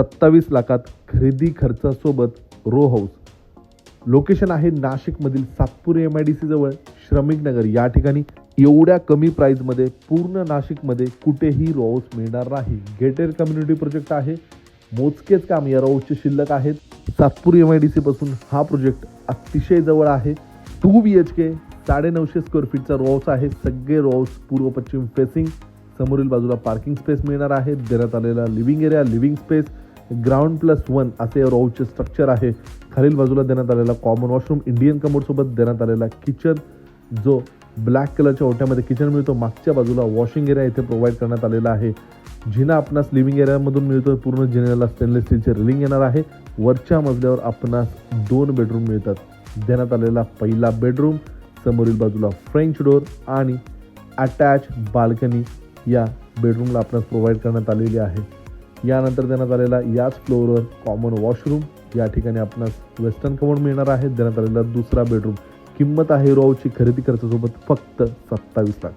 सत्तावीस लाखात खरेदी खर्चासोबत रो हाऊस. लोकेशन आहे नाशिकमधील Satpur M I D C जवळ श्रमिक नगर. या ठिकाणी एवढ्या कमी प्राईजमध्ये पूर्ण नाशिकमध्ये कुठेही रो हाऊस मिळणार नाही. गेटेड कम्युनिटी प्रोजेक्ट आहे. मोजकेच काम या रो शिल्लक आहेत. Satpur M I D C पासून हा प्रोजेक्ट अतिशय जवळ आहे. टू बी एच के साडेनऊशे स्क्वेअर फीटचा रो हाऊस आहे. सगळे रो हाऊस पूर्व पश्चिम फेसिंग समोरील बाजूला पार्किंग स्पेस मिळणार आहे. देण्यात आलेला living area living space ground plus one असे रोडचे स्ट्रक्चर आहे. खालील बाजूला देण्यात आलेला कॉमन वॉशरूम इंडियन कमोडसोबत देण्यात आलेला किचन जो ब्लॅक कलरच्या ओट्यामध्ये किचन मिळतो मागच्या बाजूला वॉशिंग एरिया इथे प्रोव्हाइड करण्यात आलेला आहे. जिना आपणास लिव्हिंग एरियामधून मिळतो पूर्ण जिन्याला स्टेनलेस स्टीलचे रिलिंग येणार आहे. वरच्या मजल्यावर आपणास दोन बेडरूम मिळतात. देण्यात आलेला पहिला बेडरूम समोरील बाजूला फ्रेंच डोर आणि अटॅच बाल्कनी या बेडरूमला आपणास प्रोव्हाइड करण्यात आलेली आहे. यानंतर देण्यात आलेला याच फ्लोअरवर कॉमन वॉशरूम या ठिकाणी आपणास वेस्टर्न कमोड मिळणार आहे. देण्यात आलेला दुसरा बेडरूम किंमत आहे रोची खरेदी खर्चासोबत फक्त सत्तावीस लाख.